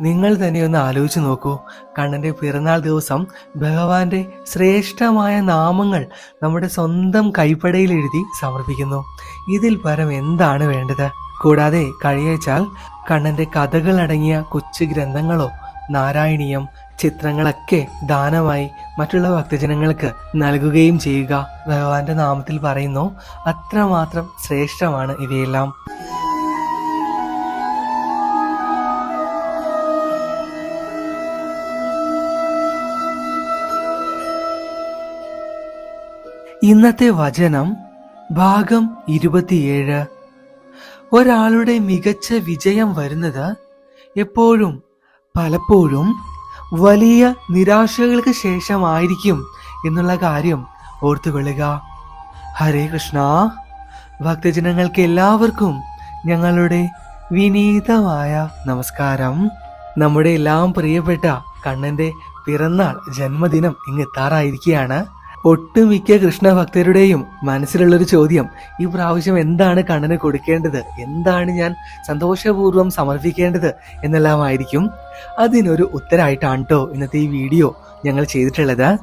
നിങ്ങൾ തന്നെ ഒന്ന് ആലോചിച്ച് നോക്കൂ. കണ്ണന്റെ പിറന്നാൾ ദിവസം ഭഗവാന്റെ ശ്രേഷ്ഠമായ നാമങ്ങൾ നമ്മുടെ സ്വന്തം കൈപ്പടയിൽ എഴുതി സമർപ്പിക്കുന്നു. ഇതിൽ പരം എന്താണ് വേണ്ടത്? കൂടാതെ കഴിയച്ചാൽ കണ്ണന്റെ കഥകളടങ്ങിയ കൊച്ചു ഗ്രന്ഥങ്ങളോ നാരായണീയം ചിത്രങ്ങളൊക്കെ ദാനമായി മറ്റുള്ള ഭക്തജനങ്ങൾക്ക് നൽകുകയും ചെയ്യുക. ഭഗവാന്റെ നാമത്തിൽ പറയുന്നു അത്രമാത്രം ശ്രേഷ്ഠമാണ് ഇവയെല്ലാം. ഇന്നത്തെ വചനം ഭാഗം ഇരുപത്തിയേഴ്. ഒരാളുടെ മികച്ച വിജയം വരുന്നത് എപ്പോഴും പലപ്പോഴും വലിയ നിരാശകൾക്ക് ശേഷമായിരിക്കും എന്നുള്ള കാര്യം ഓർത്തുകൊള്ളുക. ഹരേ കൃഷ്ണ. ഭക്തജനങ്ങൾക്ക് എല്ലാവർക്കും ഞങ്ങളുടെ വിനീതമായ നമസ്കാരം. നമ്മുടെ എല്ലാം പ്രിയപ്പെട്ട കണ്ണന്റെ പിറന്നാൾ ജന്മദിനം ഇങ്ങ് എത്താറായിരിക്കുകയാണ്. ഒട്ടുമിക്ക കൃഷ്ണഭക്തരുടെയും മനസ്സിലുള്ളൊരു ചോദ്യം ഈ പ്രാവശ്യം എന്താണ് കണ്ണന് കൊടുക്കേണ്ടത്? എന്താണ് ഞാൻ സന്തോഷപൂർവം സമർപ്പിക്കേണ്ടത്? എന്നെല്ലാമായിരിക്കും. അതിനൊരു ഉത്തരമായിട്ടാണ് കേട്ടോ ഇന്നത്തെ ഈ വീഡിയോ ഞങ്ങൾ ചെയ്തിട്ടുള്ളത്.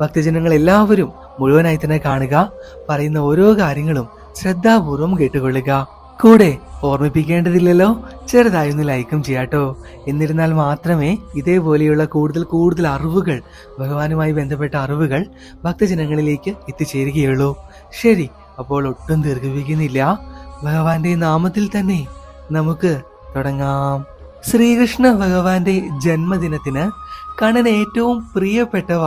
ഭക്തജനങ്ങൾ എല്ലാവരും മുഴുവനായി തന്നെ കാണുക പറയുന്ന ഓരോ കാര്യങ്ങളും ശ്രദ്ധാപൂർവം കേട്ടുകൊള്ളുക. കൂടെ ഓർമ്മിപ്പിക്കേണ്ടതില്ലല്ലോ. ചെറുതായി ഒന്ന് ലൈക്കും ചെയ്യാട്ടോ. എന്നിരുന്നാൽ മാത്രമേ ഇതേപോലെയുള്ള കൂടുതൽ കൂടുതൽ അറിവുകൾ ഭഗവാനുമായി ബന്ധപ്പെട്ട അറിവുകൾ ഭക്തജനങ്ങളിലേക്ക് എത്തിച്ചേരുകയുള്ളൂ. ശരി അപ്പോൾ ഒട്ടും ദീർഘിപ്പിക്കുന്നില്ല. ഭഗവാന്റെ നാമത്തിൽ തന്നെ നമുക്ക് തുടങ്ങാം. ശ്രീകൃഷ്ണ ഭഗവാന്റെ ജന്മദിനത്തിന് കണ്ണന് ഏറ്റവും പ്രിയപ്പെട്ടവ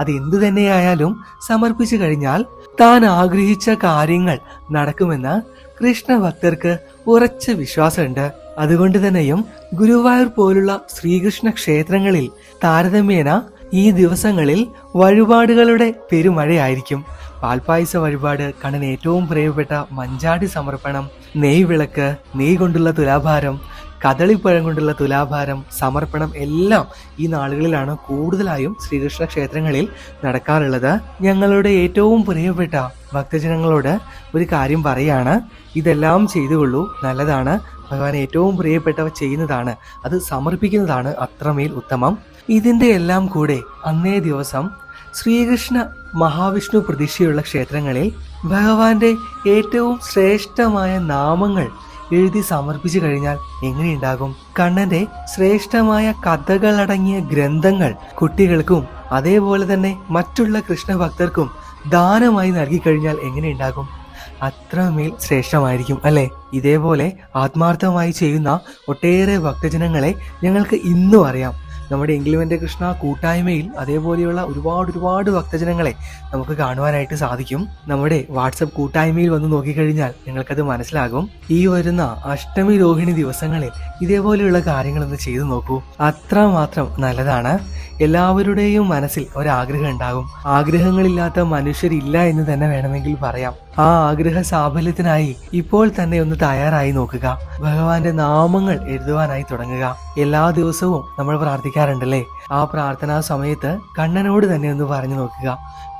അത് എന്തു തന്നെയായാലും സമർപ്പിച്ചു കഴിഞ്ഞാൽ താൻ ആഗ്രഹിച്ച കാര്യങ്ങൾ നടക്കുമെന്ന് കൃഷ്ണഭക്തർക്ക് ഉറച്ച വിശ്വാസമുണ്ട്. അതുകൊണ്ട് തന്നെയും ഗുരുവായൂർ പോലുള്ള ശ്രീകൃഷ്ണ ക്ഷേത്രങ്ങളിൽ താരതമ്യേന ഈ ദിവസങ്ങളിൽ വഴിപാടുകളുടെ പെരുമഴയായിരിക്കും. പാൽപ്പായസ വഴിപാട് കണ്ണൻ ഏറ്റവും പ്രിയപ്പെട്ട മഞ്ചാടി സമർപ്പണം നെയ് വിളക്ക് നെയ് കൊണ്ടുള്ള തുലാഭാരം കദളിപ്പഴം കൊണ്ടുള്ള തുലാഭാരം സമർപ്പണം എല്ലാം ഈ നാളുകളിലാണ് കൂടുതലായും ശ്രീകൃഷ്ണ ക്ഷേത്രങ്ങളിൽ നടക്കാറുള്ളത്. ഞങ്ങളുടെ ഏറ്റവും പ്രിയപ്പെട്ട ഭക്തജനങ്ങളോട് ഒരു കാര്യം പറയാണ്. ഇതെല്ലാം ചെയ്തുകൊള്ളൂ നല്ലതാണ്. ഭഗവാൻ ഏറ്റവും പ്രിയപ്പെട്ടവ ചെയ്യുന്നതാണ് അത് സമർപ്പിക്കുന്നതാണ് അത്രമേൽ ഉത്തമം. ഇതിന്റെ എല്ലാം കൂടെ അന്നേ ദിവസം ശ്രീകൃഷ്ണ മഹാവിഷ്ണു പ്രതിഷ്ഠയുള്ള ക്ഷേത്രങ്ങളിൽ ഭഗവാന്റെ ഏറ്റവും ശ്രേഷ്ഠമായ നാമങ്ങൾ എഴുതി സമർപ്പിച്ചു കഴിഞ്ഞാൽ എങ്ങനെയുണ്ടാകും? കണ്ണന്റെ ശ്രേഷ്ഠമായ കഥകളടങ്ങിയ ഗ്രന്ഥങ്ങൾ കുട്ടികൾക്കും അതേപോലെ തന്നെ മറ്റുള്ള കൃഷ്ണഭക്തർക്കും ദാനമായി നൽകിക്കഴിഞ്ഞാൽ എങ്ങനെയുണ്ടാകും? അത്രമേൽ ശ്രേഷ്ഠമായിരിക്കും അല്ലെ? ഇതേപോലെ ആത്മാർത്ഥമായി ചെയ്യുന്ന ഒട്ടേറെ ഭക്തജനങ്ങളെ ഞങ്ങൾക്ക് ഇന്നും അറിയാം. നമ്മുടെ എങ്കിലുമെന്റെ കൃഷ്ണ കൂട്ടായ്മയിൽ അതേപോലെയുള്ള ഒരുപാട് ഒരുപാട് ഭക്തജനങ്ങളെ നമുക്ക് കാണുവാനായിട്ട് സാധിക്കും. നമ്മുടെ വാട്സപ്പ് കൂട്ടായ്മയിൽ വന്ന് നോക്കിക്കഴിഞ്ഞാൽ നിങ്ങൾക്കത് മനസ്സിലാകും. ഈ വരുന്ന അഷ്ടമി രോഹിണി ദിവസങ്ങളിൽ ഇതേപോലെയുള്ള കാര്യങ്ങളൊന്ന് ചെയ്തു നോക്കൂ. അത്രമാത്രം നല്ലതാണ്. എല്ലാവരുടെയും മനസ്സിൽ ഒരാഗ്രഹം ഉണ്ടാകും. ആഗ്രഹങ്ങളില്ലാത്ത മനുഷ്യരില്ല എന്ന് തന്നെ വേണമെങ്കിൽ പറയാം. ആ ആഗ്രഹ സാഫല്യത്തിനായി ഇപ്പോൾ തന്നെ ഒന്ന് തയ്യാറായി നോക്കുക. ഭഗവാന്റെ നാമങ്ങൾ എഴുതുവാനായി തുടങ്ങുക. എല്ലാ ദിവസവും നമ്മൾ പ്രാർത്ഥിക്കാറുണ്ടല്ലേ ആ പ്രാർത്ഥനാ സമയത്ത് കണ്ണനോട് തന്നെ ഒന്ന് പറഞ്ഞു നോക്കുക.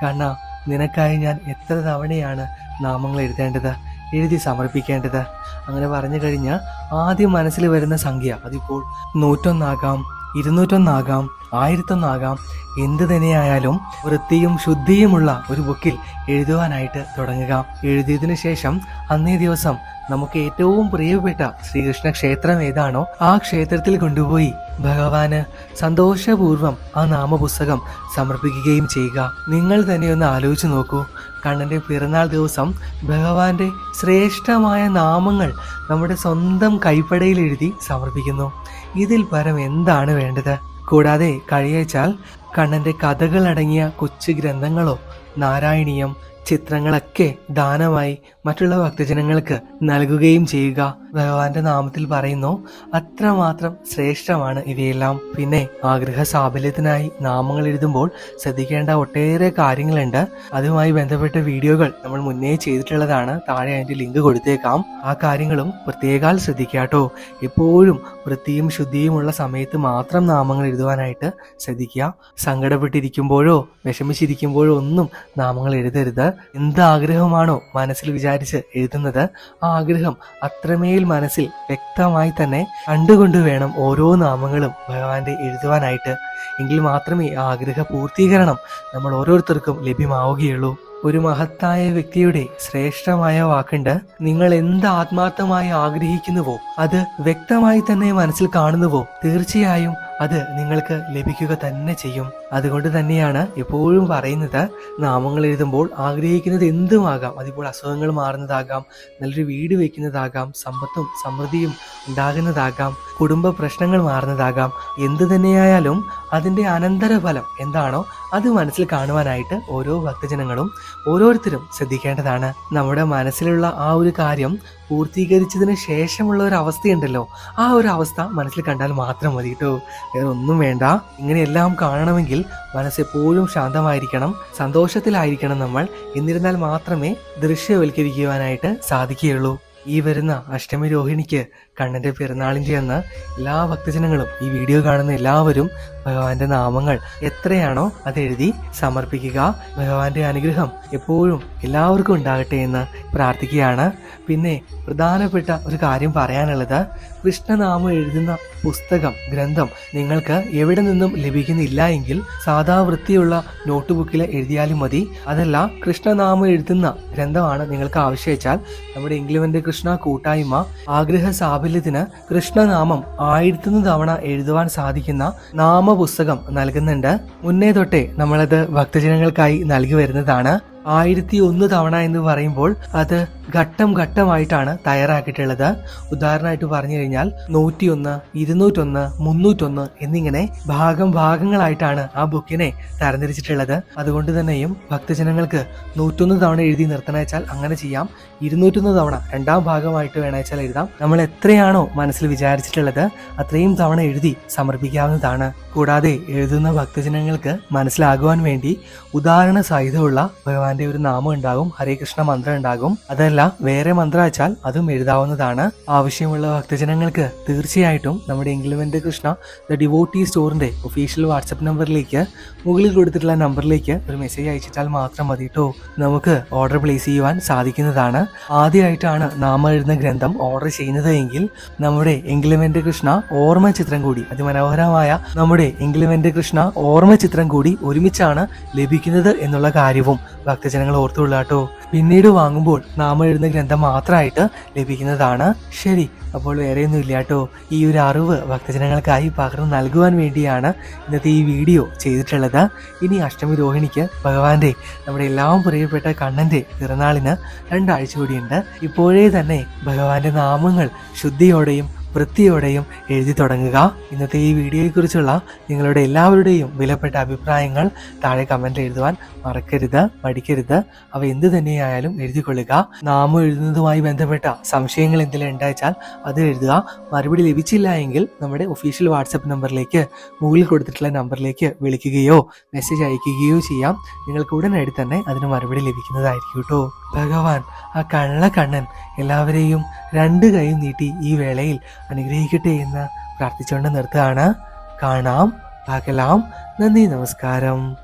കണ്ണ നിനക്കായി ഞാൻ എത്ര തവണയാണ് നാമങ്ങൾ എഴുതേണ്ടത്? എഴുതി സമർപ്പിക്കേണ്ടത്? അങ്ങനെ പറഞ്ഞു കഴിഞ്ഞാൽ ആദ്യം മനസ്സിൽ വരുന്ന സംഖ്യ അതിപ്പോൾ നൂറ്റൊന്നാകാം. ഇരുന്നൂറ്റൊന്നാകാം ആയിരത്തൊന്നാകാം എന്ത് തന്നെയായാലും വൃത്തിയും ശുദ്ധിയുമുള്ള ഒരു ബുക്കിൽ എഴുതുവാനായിട്ട് തുടങ്ങുക. എഴുതിയതിനു ശേഷം അന്നേ ദിവസം നമുക്ക് ഏറ്റവും പ്രിയപ്പെട്ട ശ്രീകൃഷ്ണ ക്ഷേത്രം ഏതാണോ ആ ക്ഷേത്രത്തിൽ കൊണ്ടുപോയി ഭഗവാന് സന്തോഷപൂർവം ആ നാമപുസ്തകം സമർപ്പിക്കുകയും ചെയ്യുക. നിങ്ങൾ തന്നെ ഒന്ന് ആലോചിച്ച് നോക്കൂ. കണ്ണന്റെ പിറന്നാൾ ദിവസം ഭഗവാന്റെ ശ്രേഷ്ഠമായ നാമങ്ങൾ നമ്മുടെ സ്വന്തം കൈപ്പടയിൽ എഴുതി സമർപ്പിക്കുന്നു. ഇതിൽ പരം എന്താണ് വേണ്ടത്? കൂടാതെ കഴിയച്ചാൽ കണ്ണന്റെ കഥകൾ അടങ്ങിയ കൊച്ചു ഗ്രന്ഥങ്ങളോ നാരായണീയം ചിത്രങ്ങളൊക്കെ ദാനമായി മറ്റുള്ള ഭക്തജനങ്ങൾക്ക് നൽകുകയും ചെയ്യുക. ഭഗവാന്റെ നാമത്തിൽ പറയുന്നു അത്രമാത്രം ശ്രേഷ്ഠമാണ് ഇവയെല്ലാം. പിന്നെ ആഗ്രഹ സാഫല്യത്തിനായി നാമങ്ങൾ എഴുതുമ്പോൾ ശ്രദ്ധിക്കേണ്ട ഒട്ടേറെ കാര്യങ്ങളുണ്ട്. അതുമായി ബന്ധപ്പെട്ട വീഡിയോകൾ നമ്മൾ മുന്നേ ചെയ്തിട്ടുള്ളതാണ്. താഴെ അതിന്റെ ലിങ്ക് കൊടുത്തേക്കാം. ആ കാര്യങ്ങളും പ്രത്യേകാൽ ശ്രദ്ധിക്കാട്ടോ. എപ്പോഴും വൃത്തിയും ശുദ്ധിയുമുള്ള സമയത്ത് മാത്രം നാമങ്ങൾ എഴുതുവാനായിട്ട് ശ്രദ്ധിക്കുക. സങ്കടപ്പെട്ടിരിക്കുമ്പോഴോ വിഷമിച്ചിരിക്കുമ്പോഴോ ഒന്നും നാമങ്ങൾ എഴുതരുത്. എന്ത് ആഗ്രഹമാണോ മനസ്സിൽ വിചാരിച്ച് എഴുതുന്നത് ആ ആഗ്രഹം അത്രമേൽ മനസ്സിൽ വ്യക്തമായി തന്നെ കണ്ടുകൊണ്ട് വേണം ഓരോ നാമങ്ങളും ഭഗവാന്റെ എഴുതുവാനായിട്ട്. എങ്കിൽ മാത്രമേ ആഗ്രഹ പൂർത്തീകരണം നമ്മൾ ഓരോരുത്തർക്കും ലഭ്യമാവുകയുള്ളൂ. ഒരു മഹത്തായ വ്യക്തിയുടെ ശ്രേഷ്ഠമായ വാക്കുണ്ട് നിങ്ങൾ എന്ത് ആത്മാർത്ഥമായി ആഗ്രഹിക്കുന്നുവോ അത് വ്യക്തമായി തന്നെ മനസ്സിൽ കാണുന്നുവോ തീർച്ചയായും അത് നിങ്ങൾക്ക് ലഭിക്കുക തന്നെ ചെയ്യും. അതുകൊണ്ട് തന്നെയാണ് എപ്പോഴും പറയുന്നത് നാമങ്ങൾ എഴുതുമ്പോൾ ആഗ്രഹിക്കുന്നത് എന്തുമാകാം? അതിപ്പോൾ അസുഖങ്ങൾ മാറുന്നതാകാം നല്ലൊരു വീട് വയ്ക്കുന്നതാകാം സമ്പത്തും സമൃദ്ധിയും ഉണ്ടാകുന്നതാകാം കുടുംബ പ്രശ്നങ്ങൾ മാറുന്നതാകാം. എന്തു തന്നെയായാലും അതിന്റെ അനന്തരഫലം എന്താണോ അത് മനസ്സിൽ കാണുവാനായിട്ട് ഓരോ ഭക്തജനങ്ങളും ഓരോരുത്തരും ശ്രദ്ധിക്കേണ്ടതാണ്. നമ്മുടെ മനസ്സിലുള്ള ആ ഒരു കാര്യം പൂർത്തീകരിച്ചതിന് ശേഷമുള്ള ഒരു അവസ്ഥയുണ്ടല്ലോ. ആ ഒരു അവസ്ഥ മനസ്സിൽ കണ്ടാൽ മാത്രം മതി കേട്ടോ വേറെ ഒന്നും വേണ്ട. ഇങ്ങനെയെല്ലാം കാണണമെങ്കിൽ മനസ്സെപ്പോഴും ശാന്തമായിരിക്കണം സന്തോഷത്തിലായിരിക്കണം നമ്മൾ. എന്നിരുന്നാൽ മാത്രമേ ദൃശ്യവൽക്കരിക്കുവാനായിട്ട് സാധിക്കുകയുള്ളൂ. ഈ വരുന്ന അഷ്ടമി രോഹിണിക്ക് കണ്ണന്റെ പിറന്നാളിന്റെ അന്ന് എല്ലാ ഭക്തജനങ്ങളും ഈ വീഡിയോ കാണുന്ന എല്ലാവരും ഭഗവാന്റെ നാമങ്ങൾ എത്രയാണോ അതെഴുതി സമർപ്പിക്കുക. ഭഗവാന്റെ അനുഗ്രഹം എപ്പോഴും എല്ലാവർക്കും ഉണ്ടാകട്ടെ എന്ന് പ്രാർത്ഥിക്കുകയാണ്. പിന്നെ പ്രധാനപ്പെട്ട ഒരു കാര്യം പറയാനുള്ളത്. കൃഷ്ണനാമം എഴുതുന്ന പുസ്തകം ഗ്രന്ഥം നിങ്ങൾക്ക് എവിടെ നിന്നും ലഭിക്കുന്നില്ല എങ്കിൽ സാധാ വൃത്തിയുള്ള നോട്ട് ബുക്കിൽ എഴുതിയാലും മതി. അതല്ല കൃഷ്ണനാമം എഴുതുന്ന ഗ്രന്ഥമാണ് നിങ്ങൾക്ക് ആവശ്യം വെച്ചാൽ നമ്മുടെ ഇംഗ്ലവന്റെ കൃഷ്ണ കൂട്ടായ്മ ആഗ്രഹ സാഫല്യത്തിന് കൃഷ്ണനാമം ആയിരത്തൊന്ന് തവണ എഴുതുവാൻ സാധിക്കുന്ന നാമപുസ്തകം നൽകുന്നുണ്ട്. മുന്നേ തൊട്ടേ നമ്മളത് ഭക്തജനങ്ങൾക്കായി നൽകി വരുന്നതാണ്. ആയിരത്തി ഒന്ന് തവണ എന്ന് പറയുമ്പോൾ അത് ഘട്ടം ഘട്ടമായിട്ടാണ് തയ്യാറാക്കിയിട്ടുള്ളത്. ഉദാഹരണമായിട്ട് പറഞ്ഞു കഴിഞ്ഞാൽ നൂറ്റിയൊന്ന് ഇരുന്നൂറ്റൊന്ന് മുന്നൂറ്റൊന്ന് എന്നിങ്ങനെ ഭാഗം ഭാഗങ്ങളായിട്ടാണ് ആ ബുക്കിനെ തരംതിരിച്ചിട്ടുള്ളത്. അതുകൊണ്ട് തന്നെയും ഭക്തജനങ്ങൾക്ക് നൂറ്റൊന്ന് തവണ എഴുതി നിർത്തണവെച്ചാൽ അങ്ങനെ ചെയ്യാം. ഇരുന്നൂറ്റൊന്ന് തവണ രണ്ടാം ഭാഗമായിട്ട് വേണമെച്ചാൽ എഴുതാം. നമ്മൾ എത്രയാണോ മനസ്സിൽ വിചാരിച്ചിട്ടുള്ളത് അത്രയും തവണ എഴുതി സമർപ്പിക്കാവുന്നതാണ്. കൂടാതെ എഴുതുന്ന ഭക്തജനങ്ങൾക്ക് മനസ്സിലാകുവാൻ വേണ്ടി ഉദാഹരണ സഹിതമുള്ള ഭഗവാന്റെ ഒരു നാമം ഉണ്ടാകും ഹരേ കൃഷ്ണ മന്ത്രം ഉണ്ടാകും. അതല്ല വേറെ മന്ത്രം വെച്ചാൽ അതും എഴുതാവുന്നതാണ്. ആവശ്യമുള്ള ഭക്തജനങ്ങൾക്ക് തീർച്ചയായിട്ടും നമ്മുടെ ഇംഗ്ലമെന്റ് കൃഷ്ണ ദ ഡിവോട്ടി സ്റ്റോറിന്റെ ഒഫീഷ്യൽ വാട്സപ്പ് നമ്പറിലേക്ക് മുകളിൽ കൊടുത്തിട്ടുള്ള നമ്പറിലേക്ക് ഒരു മെസ്സേജ് അയച്ചിട്ടാൽ മാത്രം മതി കേട്ടോ നമുക്ക് ഓർഡർ പ്ലേസ് ചെയ്യുവാൻ സാധിക്കുന്നതാണ്. ആദ്യമായിട്ടാണ് നാമം എഴുതുന്ന ഗ്രന്ഥം ഓർഡർ ചെയ്യുന്നത് എങ്കിൽ നമ്മുടെ ഇംഗ്ലമെന്റ് കൃഷ്ണ ഓർമ്മ ചിത്രം കൂടി അതിമനോഹരമായ നമ്മുടെ ഇംഗ്ലമെന്റ് കൃഷ്ണ ഓർമ്മ ചിത്രം കൂടി ഒരുമിച്ചാണ് ലഭിക്കുന്നത് എന്നുള്ള കാര്യവും ഭക്തജനങ്ങൾ ഓർത്തുള്ള കേട്ടോ. പിന്നീട് വാങ്ങുമ്പോൾ നാമം എഴുതുന്ന ഗ്രന്ഥം മാത്രമായിട്ട് ലഭിക്കുന്നതാണ് ശരി. അപ്പോൾ വേറെയൊന്നും ഇല്ല കേട്ടോ. ഈ ഒരു അറിവ് ഭക്തജനങ്ങൾക്കായി പകർന്നു നൽകുവാൻ വേണ്ടിയാണ് ഇന്നത്തെ ഈ വീഡിയോ ചെയ്തിട്ടുള്ളത്. ഇനി അഷ്ടമി രോഹിണിക്ക് ഭഗവാന്റെ നമ്മുടെ എല്ലാം പ്രിയപ്പെട്ട കണ്ണന്റെ പിറന്നാളിന് രണ്ടാഴ്ച കൂടിയുണ്ട്. ഇപ്പോഴേ തന്നെ ഭഗവാന്റെ നാമങ്ങൾ ശുദ്ധിയോടെയും വൃത്തിയോടെയും എഴുതി തുടങ്ങുക. ഇന്നത്തെ ഈ വീഡിയോയെക്കുറിച്ചുള്ള നിങ്ങളുടെ എല്ലാവരുടെയും വിലപ്പെട്ട അഭിപ്രായങ്ങൾ താഴെ കമന്റ് എഴുതുവാൻ മറക്കരുത് മടിക്കരുത്. അവ എന്ത് തന്നെയായാലും എഴുതിക്കൊള്ളുക. നാമം എഴുതുന്നതുമായി ബന്ധപ്പെട്ട സംശയങ്ങൾ എന്തെങ്കിലും ഉണ്ടായിച്ചാൽ അത് എഴുതുക. മറുപടി ലഭിച്ചില്ല എങ്കിൽ നമ്മുടെ ഒഫീഷ്യൽ വാട്സപ്പ് നമ്പറിലേക്ക് മുകളിൽ കൊടുത്തിട്ടുള്ള നമ്പറിലേക്ക് വിളിക്കുകയോ മെസ്സേജ് അയക്കുകയോ ചെയ്യാം. നിങ്ങൾക്ക് ഉടനടി തന്നെ അതിന് മറുപടി ലഭിക്കുന്നതായിരിക്കും കേട്ടോ. ഭഗവാൻ ആ കള്ള കണ്ണൻ എല്ലാവരെയും രണ്ട് കൈ നീട്ടി ഈ വേളയിൽ അനുഗ്രഹിക്കട്ടെ എന്ന് പ്രാർത്ഥിച്ചുകൊണ്ട് നിർത്തുകയാണ്. കാണാം പാകലാം നന്ദി നമസ്കാരം.